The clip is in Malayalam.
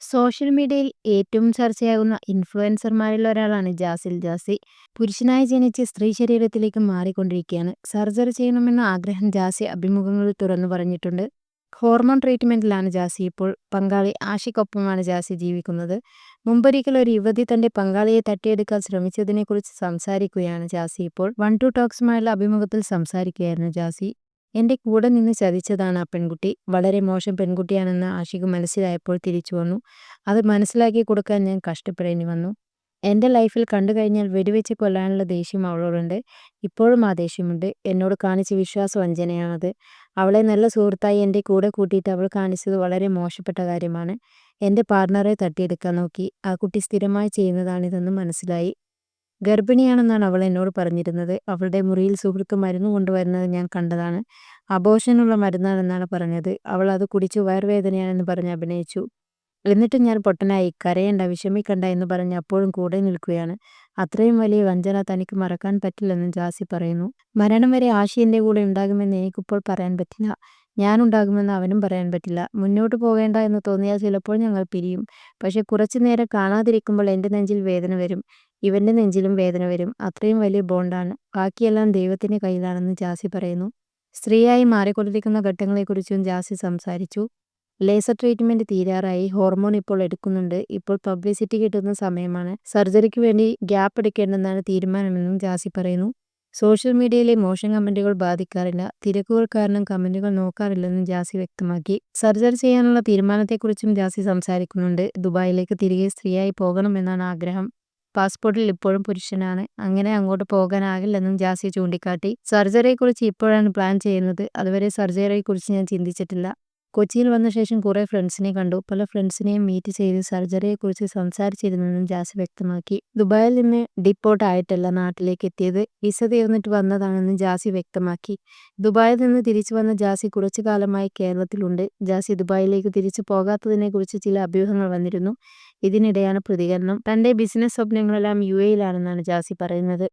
സോഷ്യൽ മീഡിയയിൽ ഏറ്റവും ചർച്ചയാകുന്ന ഇൻഫ്ലുവൻസർമാരിൽ ഒരാളാണ് ജാസിൽ ജാസി. പുരുഷനായി ജനിച്ച് സ്ത്രീ ശരീരത്തിലേക്ക് മാറിക്കൊണ്ടിരിക്കുകയാണ്. സർജറി ചെയ്യണമെന്ന ആഗ്രഹം ജാസി അഭിമുഖങ്ങളിൽ തുറന്നു പറഞ്ഞിട്ടുണ്ട്. ഹോർമോൺ ട്രീറ്റ്മെന്റിലാണ് ജാസി ഇപ്പോൾ. പങ്കാളി ആഷിക്കൊപ്പമാണ് ജാസി ജീവിക്കുന്നത്. മുമ്പൊരിക്കൽ ഒരു യുവതി തന്റെ പങ്കാളിയെ തട്ടിയെടുക്കാൻ ശ്രമിച്ചതിനെക്കുറിച്ച് സംസാരിക്കുകയാണ് ജാസി ഇപ്പോൾ. വൺ ടു ടോക്സുമായുള്ള അഭിമുഖത്തിൽ സംസാരിക്കുകയായിരുന്നു ജാസി. എന്റെ കൂടെ നിന്ന് ചതിച്ചതാണ് ആ പെൺകുട്ടി. വളരെ മോശം പെൺകുട്ടിയാണെന്ന് ആഷിക്ക് മനസ്സിലായപ്പോൾ തിരിച്ചു വന്നു. അത് മനസ്സിലാക്കി കൊടുക്കാൻ ഞാൻ കഷ്ടപ്പെടേണ്ടി വന്നു. എന്റെ ലൈഫിൽ കണ്ടു കഴിഞ്ഞാൽ വെടിവെച്ച് കൊല്ലാനുള്ള ദേഷ്യം അവളോടുണ്ട്. ഇപ്പോഴും ആ ദേഷ്യമുണ്ട്. എന്നോട് കാണിച്ച വിശ്വാസവഞ്ചനയാണത്. അവളെ നല്ല സുഹൃത്തായി എന്റെ കൂടെ കൂട്ടിയിട്ട് അവൾ കാണിച്ചത് വളരെ മോശപ്പെട്ട കാര്യമാണ്. എന്റെ പാർട്ണറെ തട്ടിയെടുക്കാൻ നോക്കി. ആ കുട്ടി സ്ഥിരമായി ചെയ്യുന്നതാണിതെന്ന് മനസ്സിലായി. ഗർഭിണിയാണെന്നാണ് അവൾ എന്നോട് പറഞ്ഞിരുന്നത്. അവളുടെ മുറിയിൽ സുഹൃത്ത് മരുന്ന് കൊണ്ടുവരുന്നത് ഞാൻ കണ്ടതാണ്. അബോഷനുള്ള മരുന്നാണെന്നാണ് പറഞ്ഞത്. അവൾ അത് കുടിച്ച് വയറുവേദനയാണെന്ന് പറഞ്ഞ് അഭിനയിച്ചു. എന്നിട്ടും ഞാൻ പൊട്ടനായി. കരയണ്ട വിഷമിക്കണ്ട എന്ന് പറഞ്ഞ് അപ്പോഴും കൂടെ നിൽക്കുകയാണ്. അത്രയും വലിയ വഞ്ചന തനിക്ക് മറക്കാൻ പറ്റില്ലെന്നും ജാസി പറയുന്നു. മരണം വരെ ആശിയന്റെ കൂടെ ഉണ്ടാകുമെന്ന് എനിക്കിപ്പോൾ പറയാൻ പറ്റില്ല. ഞാനുണ്ടാകുമെന്ന് അവനും പറയാൻ പറ്റില്ല. മുന്നോട്ട് പോകേണ്ട എന്ന് തോന്നിയാൽ ചിലപ്പോൾ ഞങ്ങൾ പിരിയും. പക്ഷെ കുറച്ചു നേരം കാണാതിരിക്കുമ്പോൾ എന്റെ നെഞ്ചിൽ വേദന വരും. ഇവന്റെ നെഞ്ചിലും വേദന വരും. അത്രയും വലിയ ബോണ്ടാണ്. ബാക്കിയെല്ലാം ദൈവത്തിന്റെ കയ്യിലാണെന്ന് ജാസി പറയുന്നു. സ്ത്രീയായി മാറിക്കൊണ്ടിരിക്കുന്ന ഘട്ടങ്ങളെക്കുറിച്ചും ജാസി സംസാരിച്ചു. ലേസർ ട്രീറ്റ്മെന്റ് തീരാറായി. ഹോർമോൺ ഇപ്പോൾ എടുക്കുന്നുണ്ട്. ഇപ്പോൾ പബ്ലിസിറ്റി കിട്ടുന്ന സമയമാണ്. സർജറിക്ക് വേണ്ടി ഗ്യാപ്പ് എടുക്കേണ്ടെന്നാണ് തീരുമാനമെന്നും ജാസി പറയുന്നു. സോഷ്യൽ മീഡിയയിലെ മോശം കമന്റുകൾ ബാധിക്കാറില്ല. തിരക്കുകൾ കാരണം കമന്റുകൾ നോക്കാറില്ലെന്നും ജാസി വ്യക്തമാക്കി. സർജറി ചെയ്യാനുള്ള തീരുമാനത്തെക്കുറിച്ചും ജാസി സംസാരിക്കുന്നുണ്ട്. ദുബായിലേക്ക് തിരികെ സ്ത്രീയായി പോകണമെന്നാണ് ആഗ്രഹം. പാസ്പോർട്ടിൽ ഇപ്പോഴും പുരുഷനാണ്. അങ്ങനെ അങ്ങോട്ട് പോകാനാകില്ലെന്നും ജാസി ചൂണ്ടിക്കാട്ടി. സർജറിയെക്കുറിച്ച് ഇപ്പോഴാണ് പ്ലാൻ ചെയ്യുന്നത്. അതുവരെ സർജറിയെക്കുറിച്ച് ഞാൻ ചിന്തിച്ചിട്ടില്ല. കൊച്ചിയിൽ വന്ന ശേഷം കുറേ ഫ്രണ്ട്സിനെ കണ്ടു. പല ഫ്രണ്ട്സിനെയും മീറ്റ് ചെയ്ത് സർജറിയെക്കുറിച്ച് സംസാരിച്ചിരുന്നെന്നും ജാസി വ്യക്തമാക്കി. ദുബായിൽ നിന്ന് ഡിപ്പോർട്ട് ആയിട്ടല്ല നാട്ടിലേക്ക് എത്തിയത്. വിസ തീർന്നിട്ട് വന്നതാണെന്നും ജാസി വ്യക്തമാക്കി. ദുബായിൽ നിന്ന് തിരിച്ചു വന്ന ജാസി കുറച്ചു കാലമായി കേരളത്തിലുണ്ട്. ജാസി ദുബായിലേക്ക് തിരിച്ചു പോകാത്തതിനെക്കുറിച്ച് ചില അഭ്യൂഹങ്ങൾ വന്നിരുന്നു. ഇതിനിടെയാണ് പ്രതികരണം. തന്റെ ബിസിനസ് സ്വപ്നങ്ങളെല്ലാം യു എയിലാണെന്നാണ് ജാസി പറയുന്നത്.